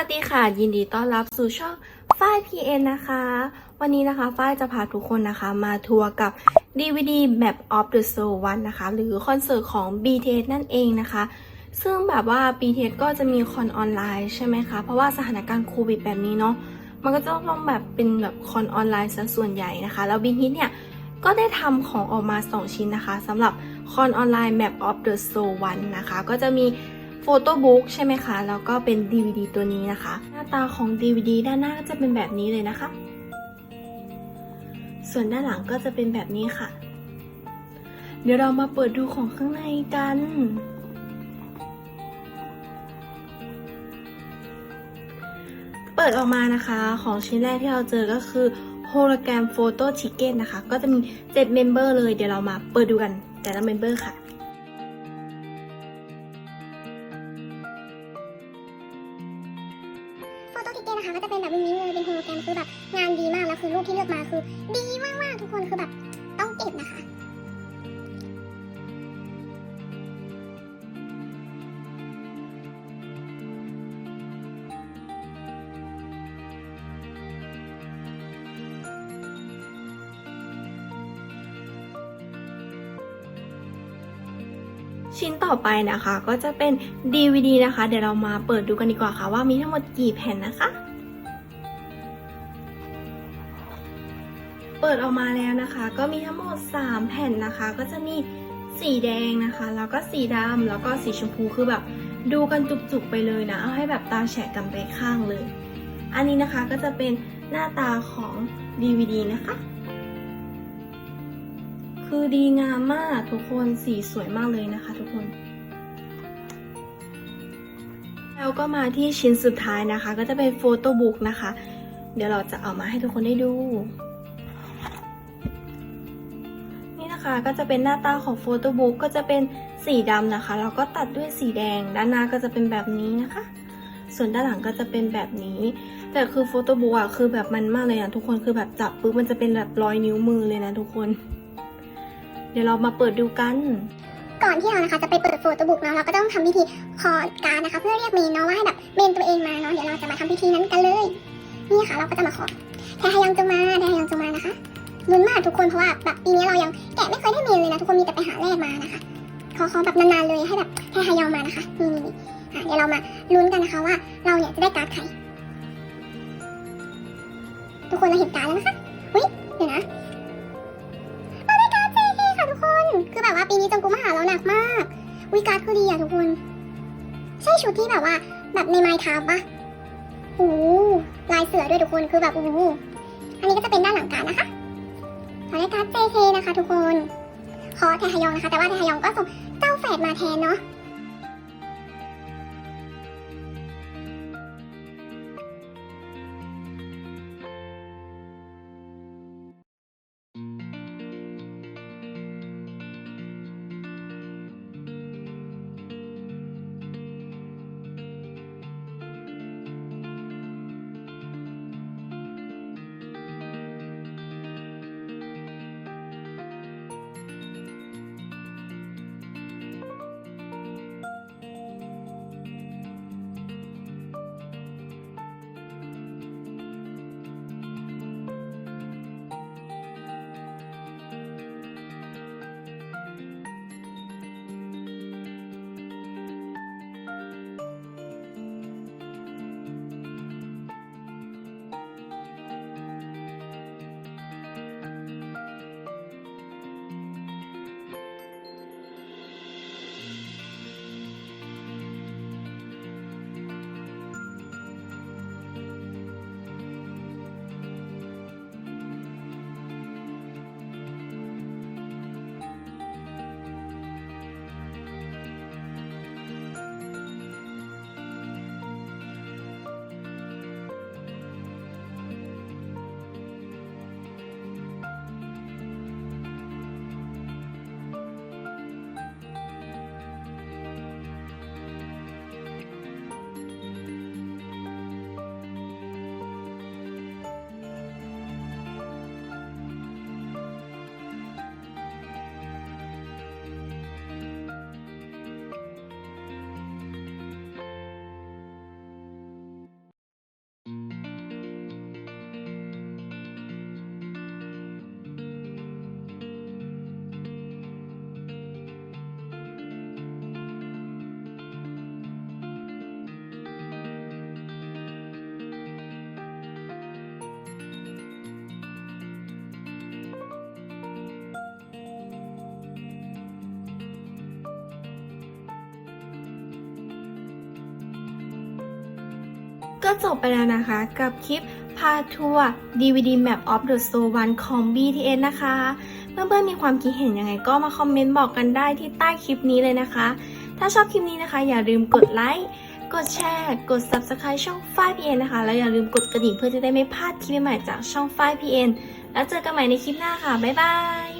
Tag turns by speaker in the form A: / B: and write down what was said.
A: ัสดีค่ะ ยินดีต้อนรับสู่ช่องฝ้าย PN นะคะ วันนี้นะคะฝ้ายจะพาทุกคนนะคะมาทัวร์กับ DVD Map of the Soul 1นะคะ หรือคอนเสิร์ตของ BTS นั่นเองนะคะ ซึ่งแบบว่า BTS ก็จะมีคอนออนไลน์ใช่ไหมคะ เพราะว่าสถานการณ์โควิดแบบนี้เนาะมันก็จะต้องแบบเป็นแบบคอนออนไลน์ซะส่วนใหญ่นะคะ แล้ว BTS เนี่ยก็ได้ทำของออกมา 2 ชิ้นนะคะสำหรับคอนออนไลน์ Map of the Soul 1นะคะ ก็จะมี โฟโต้บุ๊กใช่ไหมคะ แล้วก็เป็น DVD ตัวนี้นะคะ หน้าตาของ DVD ด้านหน้าก็จะเป็นแบบนี้เลยนะคะ ส่วนด้านหลังก็จะเป็นแบบนี้ค่ะ เดี๋ยวเรามาเปิดดูของข้างในกันเปิดออกมานะคะของชิ้นแรกที่เราเจอก็คือโฮโลแกรมโฟโต้ชิเก้นนะคะ ก็จะมี 7 เมมเบอร์เลยเดี๋ยวเรามาเปิดดูกันแต่ละเมมเบอร์ค่ะ
B: โต้ทิกเก็ตนะคะก็จะเป็นแบบนี้เลยเป็นโฮโลแกรมคือแบบงานดีมากแล้วคือรูปที่เลือกมาคือ ดีมากๆทุกคนคือแบบต้องเก็บนะคะ
A: ชิ้นต่อไปนะคะก็จะเป็น DVD นะคะ เดี๋ยวเรามาเปิดดูกันดีกว่าค่ะ ว่ามีทั้งหมดกี่แผ่นนะคะ เปิดออกมาแล้วนะคะ ก็มีทั้งหมด 3 แผ่นนะคะ ก็จะมีสีแดงนะคะ แล้วก็สีดำแล้วก็สีชมพูคือแบบดูกันจุกๆไปเลยนะ เอาให้แบบตาแฉะกันไปข้างเลย อันนี้นะคะก็จะเป็นหน้าตาของ DVD นะคะ คือดีงามมากทุกคนสีสวยมากเลยนะคะ ทุกคน แล้วก็มาที่ชิ้นสุดท้ายนะคะ ก็จะเป็นโฟโต้บุ๊กนะคะ เดี๋ยวเราจะเอามาให้ทุกคนได้ดู นี่นะคะก็จะเป็นหน้าตาของโฟโต้บุ๊กก็จะเป็นสีดำนะคะแล้วก็ตัดด้วยสีแดง ด้านหน้าก็จะเป็นแบบนี้นะคะ ส่วนด้านหลังก็จะเป็นแบบนี้ แต่คือโฟโต้บุ๊กอะคือแบบมันมากเลยนะทุกคนคือแบบจับปุ๊บมันจะเป็นแบบรอยนิ้วมือเลยนะทุกคน เดี๋ยวเรามาเปิดดูกัน
B: ก่อนที่เรานะคะจะไปเปิดโฟโต้บุ๊กเนาะเราก็ต้องทำพิธีขอการนะคะ เพื่อเรียกเมนเนาะว่าให้แบบเมนตัวเองมาเนาะเดี๋ยวเราจะมาทำพิธีนั้นกันเลย นี่ค่ะเราก็จะมาขอแทฮยังจงมาแทฮยังจงมานะคะลุ้นมากทุกคนเพราะว่าแบบปีนี้เรายังแกะไม่เคยได้เมนเลยนะทุกคนมีแต่ไปหาแรกมานะคะขอขอแบบนานๆเลยให้แบบแทฮยังมานะคะนี่นี่นี่เดี๋ยวเรามาลุ้นกันนะคะว่าเราเนี่ยจะได้การ์ดใครทุกคนเราเห็นการ์ดแล้วนะคะอุ้ยเดี๋ยวนะ จงกูมาหาเราหนักมากวิการ์ดคือดีอะทุกคน ใช่ชุดที่แบบว่า แบบในไมค์ทาปะโอ้ลายเสือด้วยทุกคนคือแบบโอ้อันนี้ก็จะเป็นด้านหลังการนะคะขอได้การ์ดเจเคนะคะ ทุกคนขอแทฮยองนะคะ แต่ว่าแทฮยองก็ส่งเจ้าแฝดมาแทนเนาะ
A: ก็จบไปแล้วนะคะ กับคลิปพาทัวร์ DVD Map of the Soul 1ของ BTS นะคะ เพื่อนๆมีความคิดเห็นยังไงก็มาคอมเมนต์บอกกันได้ที่ใต้คลิปนี้เลยนะคะ ถ้าชอบคลิปนี้นะคะ อย่าลืมกดไลค์กดแชร์ กด Subscribe ช่อง 5PN นะคะ แล้วอย่าลืมกดกระดิ่งเพื่อจะได้ไม่พลาดคลิปใหม่ๆจากช่อง 5PN แล้วเจอกันใหม่ในคลิปหน้าค่ะ บ๊ายบาย